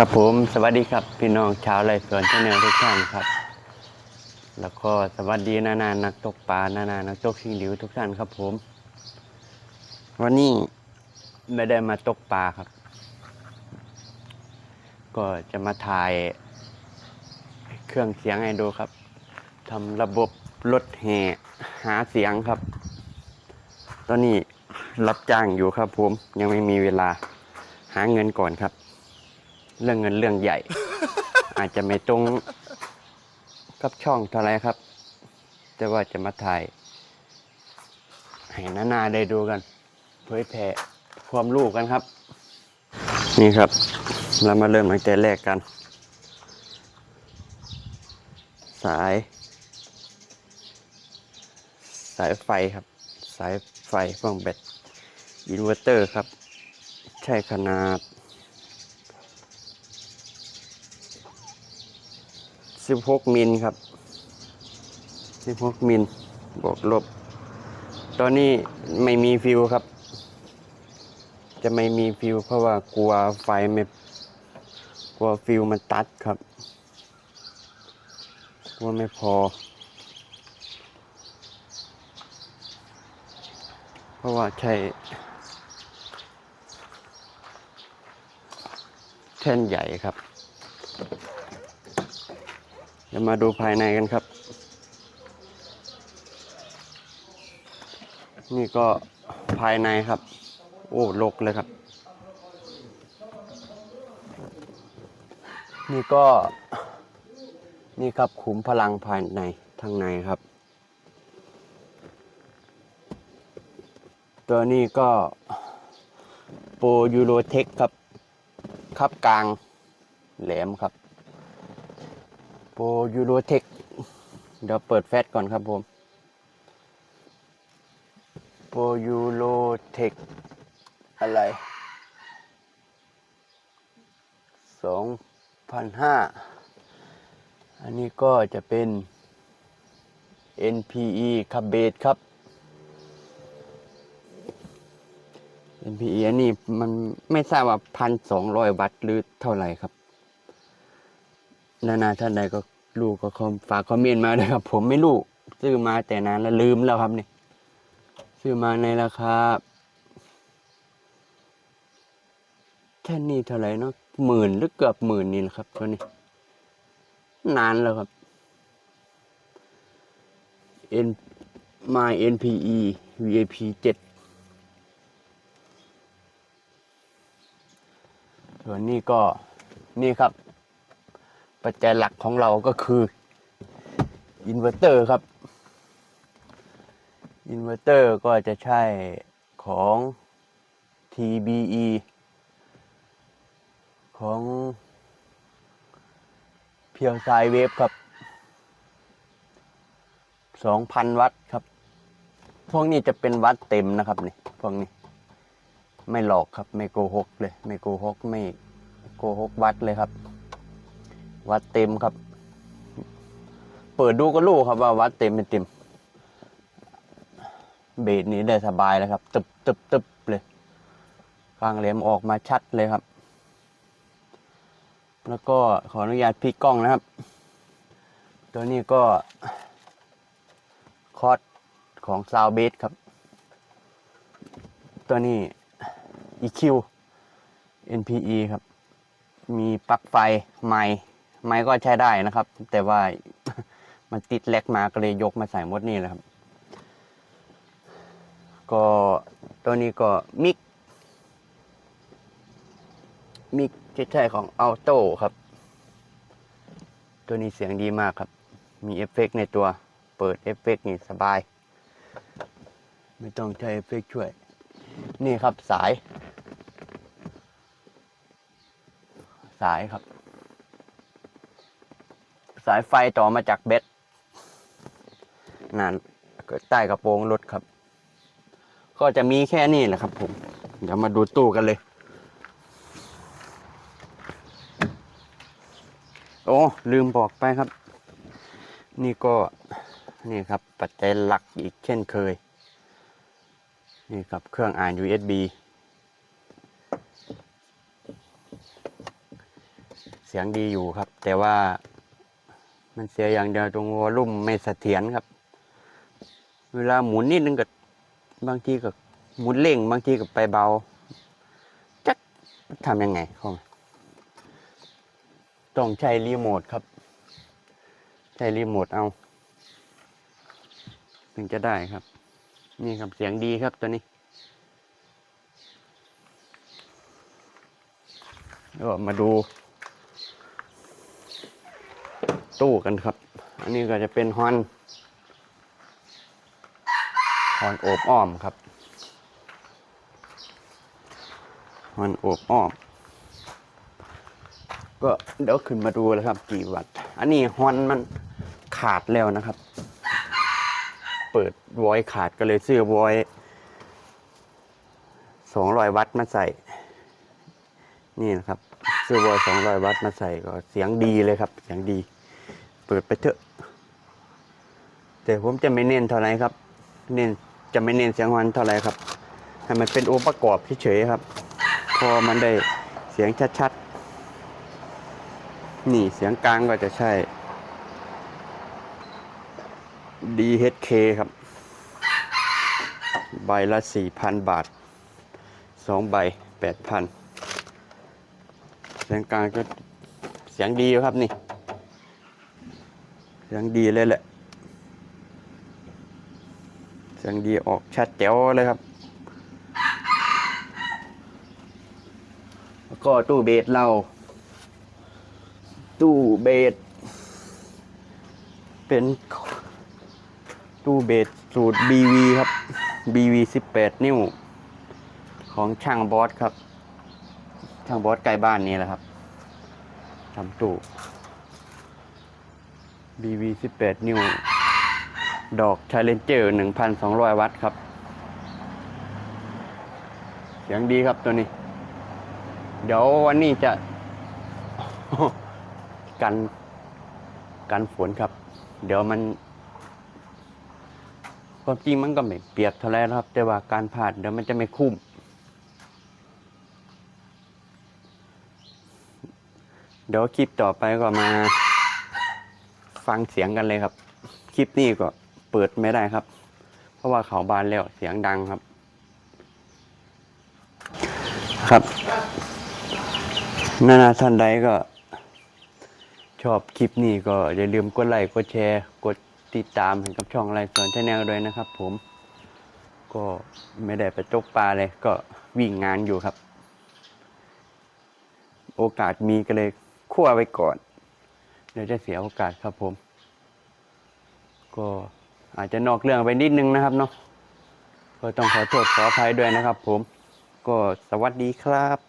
ครับผมสวัสดีครับพี่น้องชาวไรสวนชาแนลทุกท่านครับ แล้วก็สวัสดีนานานักตกปลานานานักตกชิงหลิวทุกท่านครับผม วันนี้ไม่ได้มาตกปลาครับ ก็จะมาถ่ายเครื่องเสียงให้ดูครับทำระบบรถแห่หาเสียงครับ ตอนนี้รับจ้างอยู่ครับผมยังไม่มีเวลาหาเงินก่อนครับ เรื่องเงินเรื่องใหญ่ อาจจะไม่ตรงกับช่องเท่าไรครับ แต่ว่าจะมาถ่าย ให้นานาได้ดูกัน เผยแผ่ความรู้กันครับ นี่ครับ เรามาเริ่มตั้งแต่แรกกัน สาย สายไฟครับ สายไฟพ่วงแบตอินเวอร์เตอร์ครับ ใช้ขนาด 16มิลครับ16มิลบวกลบ ตอนนี้ไม่มีฟิวครับ จะไม่มีฟิวเพราะว่ากลัวไฟไม่กลัวฟิวมันตัดครับกลัวไม่พอ เพราะว่าใช้แท่นใหญ่ครับ เดี๋ยวมาดูภายในกันครับ นี่ก็ภายในครับ โอ้ลกเลยครับ นี่ก็ นี่ครับขุมพลังภายในทางในครับ ตัวนี้ก็โปรยูโรเทคครับ คับกลางแหลมครับ โปรยูโรเทคเดี๋ยวเปิดแฟตก่อนครับผมโปรยูโรเทคอะไรสองพันห้าอันนี้ก็จะเป็น NPE คับเบสครับ NPE อันนี้มันไม่ทราบว่าพันสองร้อยวัตต์หรือเท่าไหร่ครับ นานาท่านใดก็รู้ก็คอมฝากคอมเมนต์มาด้วยครับ ผมไม่รู้ซื้อมาแต่นานแล้วลืมแล้วครับเนี่ยซื้อมาในราคาแค่นนี้เท่าไหร่เนาะหมื่นหรือเกือบหมื่นนี่แหละครับตัวนี้ นานแล้วครับ N My NPE VIP 7ส่วนนี้ก็นี่ครับ ปัจจัยหลักของเราก็คืออินเวอร์เตอร์ครับอินเวอร์เตอร์ก็จะใช่ของ TBE ของเพียวไซเวฟครับ 2,000 วัตต์ครับ พวกนี้จะเป็นวัตต์เต็มนะครับนี่พวกนี้ไม่หลอกครับ ไม่โกหกเลย ไม่โกหก ไม่โกหกวัดเลยครับ วัดเต็มครับ เปิดดูก็รู้ครับว่าวัดเต็มเป็นเต็ม เบสนี้ได้สบายเลยครับ ตึบตึบตึบเลยกลางเหลี่ยมออกมาชัดเลยครับ แล้วก็ขออนุญาตพลิกกล้องนะครับ ตัวนี้ก็ คอร์สของซาวเบสครับ ตัวนี้ EQ NPE ครับ มีปลั๊กไฟไม้ ไม้ก็ใช้ได้นะครับ แต่ว่ามันติดแลกมาก็เลยยกมาใส่มดนี่แหละครับ ก็ตัวนี้ก็มิก มิกที่ใช่ของอัลโต้ครับ ตัวนี้เสียงดีมากครับ มีเอฟเฟกต์ในตัว เปิดเอฟเฟกต์นี่สบาย ไม่ต้องใช้เอฟเฟกต์ช่วย นี่ครับสาย สายครับ สายไฟต่อมาจากเบสนั่นก็ใต้กระโปรงรถครับ ก็จะมีแค่นี้แหละครับ ผม เดี๋ยวมาดูตู้กันเลย โอ้ลืมบอกไปครับ นี่ก็นี่ครับ ปัจจัยหลักอีกเช่นเคย นี่ครับเครื่องอ่าน USB เสียงดีอยู่ครับ แต่ว่า มันเสียอย่างเดียวตรงวอลุ่มไม่เสถียรครับ เวลาหมุนนิดนึงก็บางทีก็หมุนเร่ง บางทีก็ไปเบาจักทำยังไงเข้ามาต้องใช้รีโมทครับ ใช้รีโมทเอา ถึงจะได้ครับ นี่ครับเสียงดีครับตัวนี้ก็มาดู ตู้กันครับ อันนี้ก็จะเป็นฮอนฮอนโอบอ้อมครับฮอนโอบอ้อม ก็เดี๋ยวขึ้นมาดูแล้วครับ กี่วัตต์ อันนี้ฮอนมันขาดแล้วนะครับ เปิดวอยขาดก็เลยซื้อวอยสองร้อยวัตต์มาใส่ นี่นะครับ ซื้อวอยสองร้อยวัตต์มาใส่ก็เสียงดีเลยครับ เสียงดี เปิดไปเถอะ แต่ผมจะไม่เน้นเท่าไหร่ครับ เน้นจะไม่เน้นเสียงฮอนเท่าไหร่ครับ ให้มันเป็นองค์ประกอบเฉยๆครับ พอมันได้เสียงชัดๆ นี่เสียงกลางก็จะใช่ DHK ครับ ใบละสี่พันบาทสองใบแปดพัน เสียงกลางก็เสียงดีครับนี่ เสียงดีเลยแหละ เสียงดีออกชัดแจ๋วเลยครับ แล้วก็ตู้เบสเรา ตู้เบสเป็นตู้เบสสูตร BV ครับ BV 18 นิ้ว ของช่างบอสครับ ช่างบอสใกล้บ้านนี้แหละครับทำตู้ BV 18 นิ้ว ดอก Challenger 1,200 วัตต์ครับ เสียงดีครับตัวนี้ เดี๋ยววันนี้จะ กัน กันฝนครับ เดี๋ยวมันความจริงมันก็ไม่เปียกเท่าไรครับ แต่ว่าการผ่านเดี๋ยวมันจะไม่คุ้ม เดี๋ยวคลิปต่อไปก็มา ฟังเสียงกันเลยครับ คลิปนี้ก็เปิดไม่ได้ครับ เพราะว่าเขาบานแล้วเสียงดังครับ ครับนานาท่านใดก็ ชอบคลิปนี้ก็อย่าลืมกดไลค์กดแชร์ กดติดตามให้กับช่องไลฟ์สอนชาแนลด้วยนะครับ ผม ก็ไม่ได้ไปตกปลาเลย ก็วิ่งงานอยู่ครับ โอกาสมีก็เลย คั่วไว้ก่อน เดี๋ยวจะเสียโอกาสครับผม ก็อาจจะนอกเรื่องไปนิดนึงนะครับเนาะก็ต้องขอโทษขออภัยด้วยนะครับผม ก็สวัสดีครับ